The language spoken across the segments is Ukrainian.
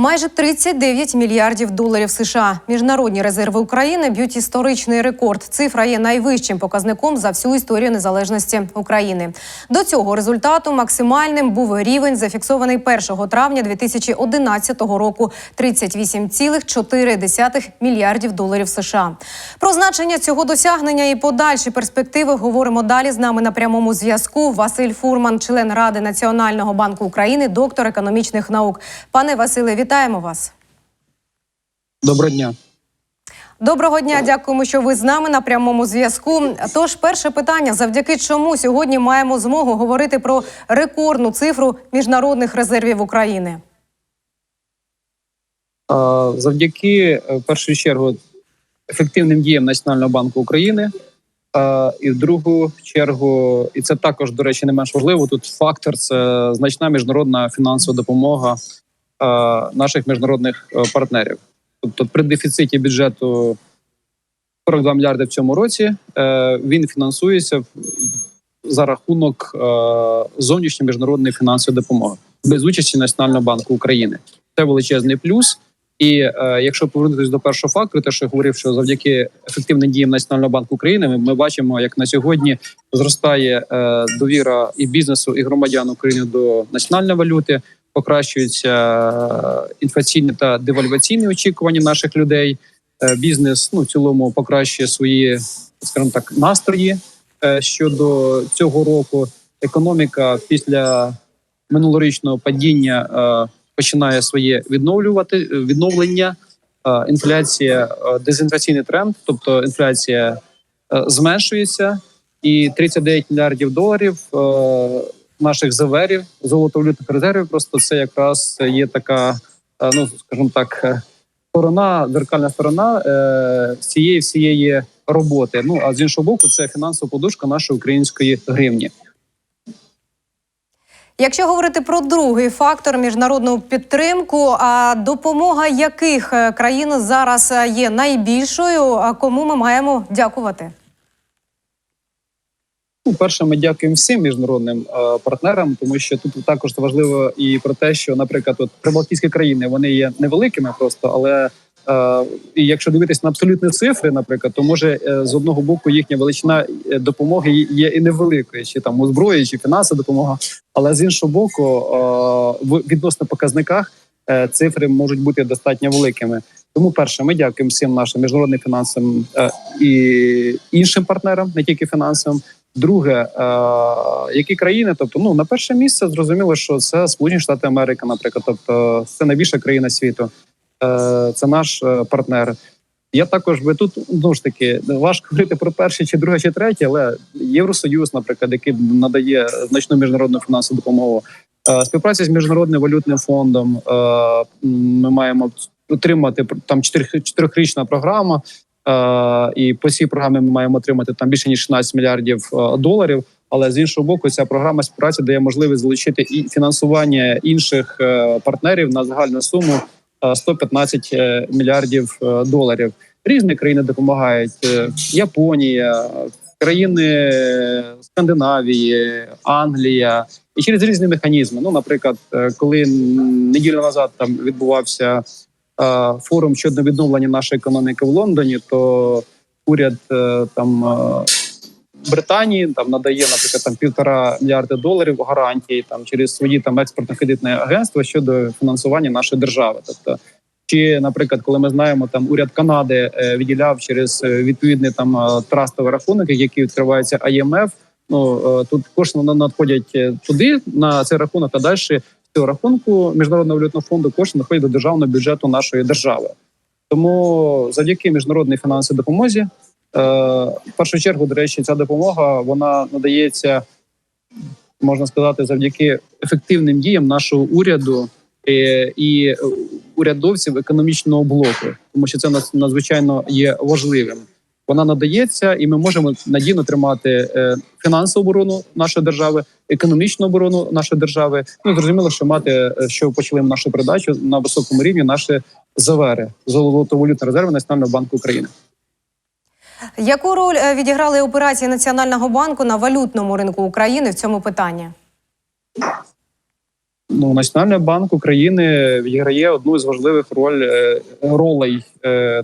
Майже 39 мільярдів доларів США. Міжнародні резерви України б'ють історичний рекорд. Цифра є найвищим показником за всю історію незалежності України. До цього результату максимальним був рівень, зафіксований 1 травня 2011 року 38,4 мільярдів доларів США. Про значення цього досягнення і подальші перспективи говоримо далі. З нами на прямому зв'язку Василь Фурман, член Ради Національного банку України, доктор економічних наук. Пане Василе, вітаємо вас. Доброго дня. Доброго дня, дякуємо, що ви з нами на прямому зв'язку. Тож, перше питання: завдяки чому сьогодні маємо змогу говорити про рекордну цифру міжнародних резервів України? Завдяки е, в першу чергу ефективним діям Національного банку України. І в другу чергу, і це також, до речі, не менш важливо. Тут фактор це значна міжнародна фінансова допомога наших міжнародних е, партнерів. Тобто, при дефіциті бюджету 42 мільярди в цьому році е, він фінансується за рахунок е, зовнішньої міжнародної фінансової допомоги без участі Національного банку України. Це величезний плюс. І е, якщо повернутися до першого фактору, те, що я говорив, що завдяки ефективним діям Національного банку України, ми, ми бачимо, як на сьогодні зростає е, довіра і бізнесу, і громадян України до національної валюти, покращуються е, інфляційні та девальваційні очікування наших людей. Е, бізнес ну в цілому покращує свої, скажімо так, настрої е, щодо цього року. Економіка після минулорічного падіння починає своє відновлювати відновлення. Інфляція, дезінфляційний тренд, тобто інфляція зменшується, і 39 мільярдів доларів наших заверів, золотовалютних резервів. Просто це якраз є така, е, ну скажімо так, е, сторона, дзеркальна сторона е, цієї всієї роботи. Ну а з іншого боку, це фінансова подушка нашої української гривні. Якщо говорити про другий фактор міжнародну підтримку, а допомога яких країн зараз є найбільшою, кому ми маємо дякувати? Ну, перше, ми дякуємо всім міжнародним е, партнерам, тому що тут також важливо і про те, що, наприклад, от прибалтійські країни вони є невеликими, просто але е, і якщо дивитись на абсолютні цифри, наприклад, то може е, з одного боку їхня величина е, допомоги є і невеликою, чи там у зброї, чи фінансова допомога. Але з іншого боку, е, в відносно показниках е, цифри можуть бути достатньо великими. Тому перше, ми дякуємо всім нашим міжнародним фінансовим е, і іншим партнерам, не тільки фінансовим. Друге, е, які країни, тобто, ну на перше місце зрозуміло, що це Сполучені Штати Америки, наприклад, тобто це найбільша країна світу, е, це наш е, партнер. Я також би тут знову ж таки важко говорити про перше чи друге чи третє, але Євросоюз, наприклад, який надає значну міжнародну фінансову допомогу, співпраця з міжнародним валютним фондом. Ми маємо отримати там чотирьох- чотирьохрічна програма. Е, і по цій програмі ми маємо отримати там більше ніж 16 мільярдів е, доларів. Але з іншого боку, ця програма співпраці дає можливість залучити і фінансування інших е, партнерів на загальну суму е, 115 е, мільярдів доларів. Різні країни допомагають: Японія, країни Скандинавії, Англія і через різні механізми. Ну, наприклад, коли неділю назад там відбувався форум щодо відновлення нашої економіки в Лондоні, то уряд е, там е, Британії там надає, наприклад, там півтора мільярда доларів гарантії там через свої там експортно-кредитне агентство щодо фінансування нашої держави. Тобто, чи, наприклад, коли ми знаємо, там уряд Канади е, виділяв через е, відповідний там е, трастовий рахунок, який відкривається IMF, Ну е, тут кошти на- надходять е, туди на цей рахунок, а далі цього рахунку міжнародного валютного фонду кошти надходять до державного бюджету нашої держави. Тому завдяки міжнародній фінансовій допомозі, е, в першу чергу, до речі, ця допомога вона надається, можна сказати, завдяки ефективним діям нашого уряду е, і урядовців економічного блоку, тому що це надзвичайно є важливим. Вона надається, і ми можемо надійно тримати е, фінансову оборону нашої держави, економічну оборону нашої держави. Ну зрозуміло, що мати, е, що почали нашу передачу на високому рівні, наші ЗВРи, золотовалютні резерви Національного банку України. Яку роль е, відіграли операції Національного банку на валютному ринку України в цьому питанні? Ну, Національний банк України відіграє одну з важливих роль, ролей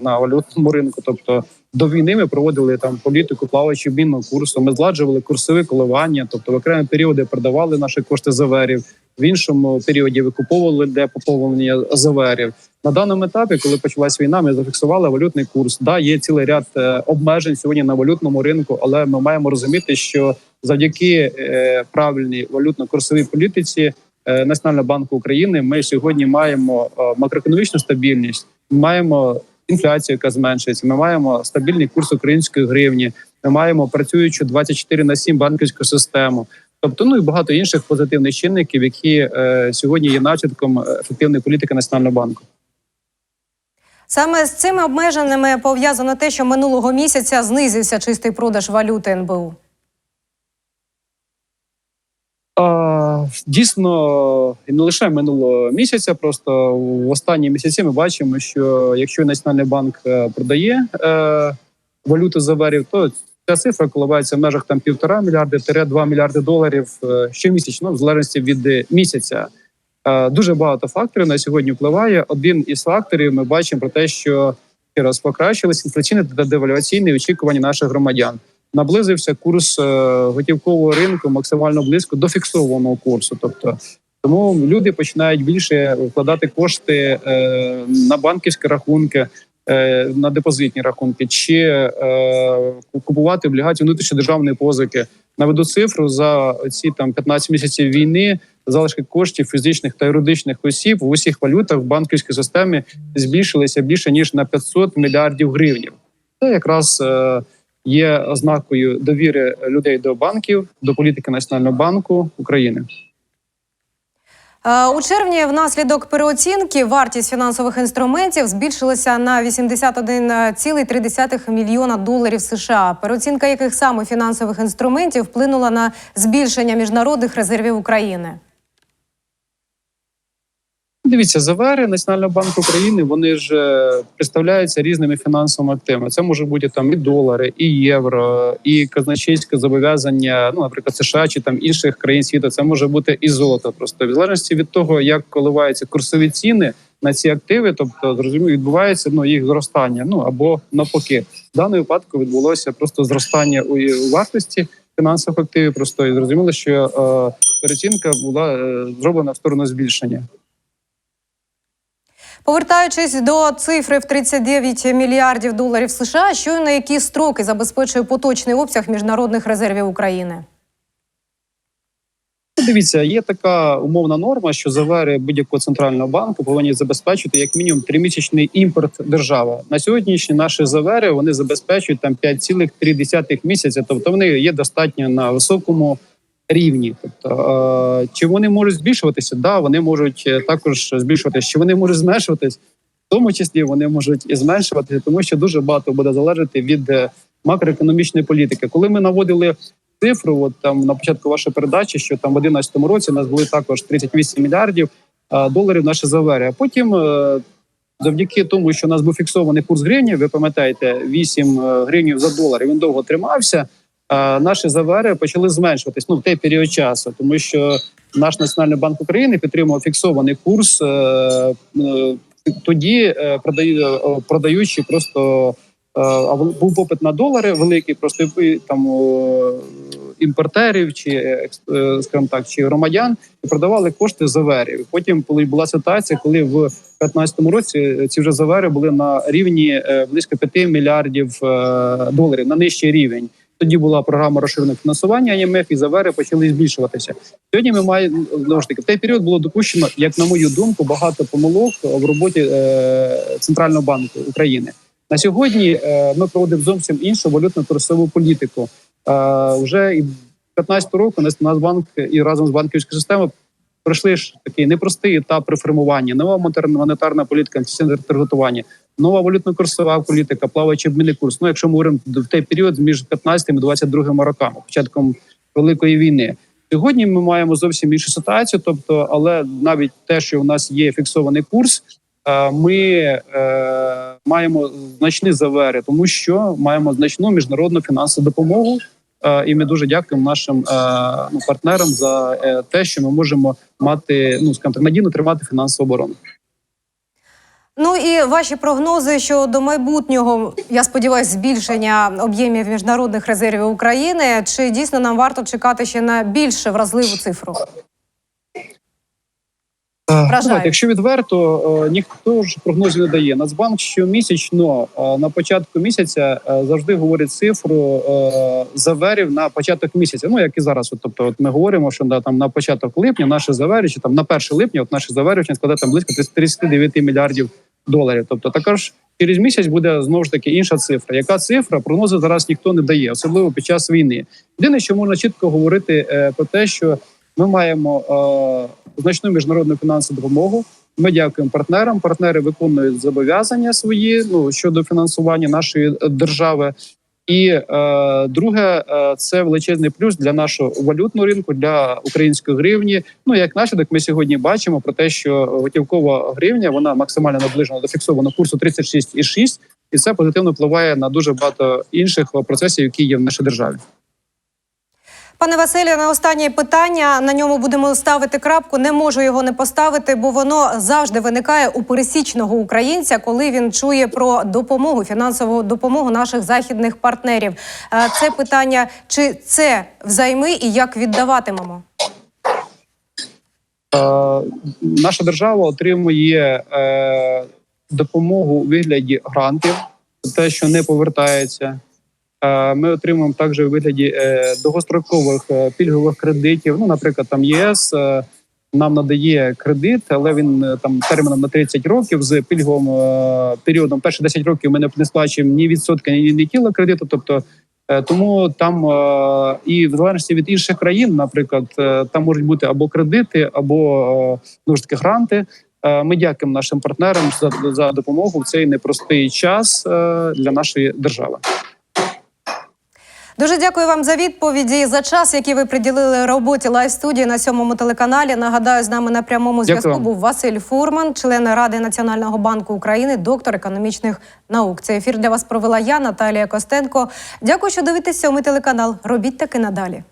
на валютному ринку. Тобто до війни ми проводили там політику плаваючи обмінного курсу. Ми зладжували курсові коливання, тобто в окремі періоди продавали наші кошти заверів, в іншому періоді викуповували для поповнення заверів. На даному етапі, коли почалась війна, ми зафіксували валютний курс. Да, є цілий ряд е, обмежень сьогодні на валютному ринку, але ми маємо розуміти, що завдяки е, правильній валютно-курсовій політиці е, Національного банку України ми сьогодні маємо макроекономічну стабільність, маємо інфляцію, яка зменшується. Ми маємо стабільний курс української гривні. Ми маємо працюючу 24 на 7 банківську систему. Тобто, ну і багато інших позитивних чинників, які е, сьогодні є наслідком ефективної політики Національного банку. Саме з цими обмеженнями пов'язано те, що минулого місяця знизився чистий продаж валюти НБУ. А, дійсно, і не лише минулого місяця. Просто в останні місяці ми бачимо, що якщо Національний банк е, продає е, валюту заверів, то ця цифра коливається в межах там півтора мільярди 2 мільярди доларів е, щомісячно, в залежності від місяця. Дуже багато факторів на сьогодні впливає. Один із факторів ми бачимо про те, що раз покращились інфляційні та девальваційні очікування наших громадян наблизився курс е, готівкового ринку максимально близько до фіксованого курсу. Тобто, тому люди починають більше вкладати кошти е, на банківські рахунки, е, на депозитні рахунки, чи е, купувати облігації внутрішньодержавної позики. Наведу цифру за ці там 15 місяців війни. Залишки коштів фізичних та юридичних осіб в усіх валютах в банківській системі збільшилися більше ніж на 500 мільярдів гривень. Це якраз є ознакою довіри людей до банків, до політики Національного банку України. Е, У червні внаслідок переоцінки вартість фінансових інструментів збільшилася на 81,3 мільйона доларів США. Переоцінка яких саме фінансових інструментів вплинула на збільшення міжнародних резервів України. Дивіться, завери Національного банку України вони ж е, представляються різними фінансовими активами. Це може бути там і долари, і євро, і казначейське зобов'язання, ну наприклад, США чи там інших країн світу. Це може бути і золото. Просто в залежності від того, як коливаються курсові ціни на ці активи, тобто зрозуміло, відбувається ну їх зростання. Ну або навпаки, в даному випадку відбулося просто зростання у вартості фінансових активів. Просто і зрозуміло, що е, перецінка була е, зроблена в сторону збільшення. Повертаючись до цифри в 39 мільярдів доларів США, що на які строки забезпечує поточний обсяг міжнародних резервів України? Дивіться, є така умовна норма, що завери будь-якого центрального банку повинні забезпечити як мінімум тримісячний імпорт держави. На сьогоднішні наші завери вони забезпечують там 5,3 місяця. Тобто вони є достатньо на високому рівні. Тобто, е, чи вони можуть збільшуватися? Да, вони можуть е, також збільшуватися. Чи вони можуть зменшуватись? В тому числі вони можуть і зменшуватися, тому що дуже багато буде залежати від е, макроекономічної політики. Коли ми наводили цифру, от там на початку вашої передачі, що там в 2011 році у нас були також 38 мільярдів доларів наші завери. А потім, завдяки тому, що у нас був фіксований курс гривні, ви пам'ятаєте, 8 гривень за долар. Він довго тримався. Наші завери почали зменшуватись ну в той період часу, тому що наш національний банк України підтримував фіксований курс е, е, тоді, е, продаючи просто був попит на долари великий, просто там імпортерів чи скажімо так, чи громадян і продавали кошти заверів. Потім, коли була ситуація, коли в 2015 році ці вже завери були на рівні близько 5 мільярдів доларів на нижчий рівень. Тоді була програма розширеного фінансування ІМФ, і завери почали збільшуватися. Сьогодні ми маємо знову ж таки в той період було допущено, як на мою думку, багато помилок в роботі е, центрального банку України. На сьогодні е, ми проводимо зовсім іншу валютно курсову політику. Е, вже і 15 року Нацбанк і разом з банківською системою пройшли ж такий непростий етап реформування, нова монетарна- політика, інституційне кредитування, нова валютно-курсова політика, плаваючий обмінний курс. Ну, якщо ми говоримо в той період між 15 і 22 роками, початком великої війни. Сьогодні ми маємо зовсім іншу ситуацію. Тобто, але навіть те, що у нас є фіксований курс, е, ми е, маємо значні завери, тому що маємо значну міжнародну фінансову допомогу. Е, І ми дуже дякуємо нашим ну, партнерам за те, що ми можемо мати ну скажімо так, надійно тримати фінансову оборону. Ну і ваші прогнози щодо майбутнього, я сподіваюся, збільшення об'ємів міжнародних резервів України. Чи дійсно нам варто чекати ще на більш вразливу цифру? Вражає. Знаєте, якщо відверто, е, ніхто ж прогнозів не дає. Нацбанк щомісячно е, на початку місяця е, завжди говорить цифру е, заверів на початок місяця. Ну як і зараз. От, тобто, от ми говоримо, що да, там на початок липня наші завери, чи там на 1 липня, от наші завершення складає там близько 39 мільярдів доларів. Тобто, також через місяць буде знову ж таки інша цифра. Яка цифра? Прогнози зараз ніхто не дає, особливо під час війни. Єдине, що можна чітко говорити е, про те, що ми маємо е, значну міжнародну фінансову допомогу. Ми дякуємо партнерам. Партнери виконують зобов'язання свої ну щодо фінансування нашої держави. І е, друге, е, це величезний плюс для нашого валютного ринку, для української гривні. Ну як наслідок, ми сьогодні бачимо про те, що готівкова гривня вона максимально наближена до фіксованого курсу 36,6, і це позитивно впливає на дуже багато інших процесів, які є в нашій державі. Пане Василю, на останнє питання на ньому будемо ставити крапку. Не можу його не поставити, бо воно завжди виникає у пересічного українця, коли він чує про допомогу, фінансову допомогу наших західних партнерів. Е, Це питання: чи це взайми і як віддаватимемо? Е, наша держава отримує е, допомогу у вигляді грантів, те, що не повертається. Ми отримуємо також у вигляді е, довгострокових е, пільгових кредитів. Ну, наприклад, там ЄС е, нам надає кредит, але він там терміном на 30 років з пільговим періодом. Перші 10 років ми не- сплачуємо ні відсотка, ні, ні тіла кредиту. Тобто Тому там і в залежності від інших країн, наприклад, там можуть бути або кредити, або знову ж таки гранти. Ми дякуємо нашим партнерам за, за допомогу в цей непростий час для нашої держави. Дуже дякую вам за відповіді за час, який ви приділили роботі лайв студії на сьомому телеканалі. Нагадаю, з нами на прямому зв'язку був Василь Фурман, член Ради Національного банку України, доктор економічних наук. Цей ефір для вас провела я, Наталія Костенко. Дякую, що дивитесь сьомий телеканал. Робіть таки надалі.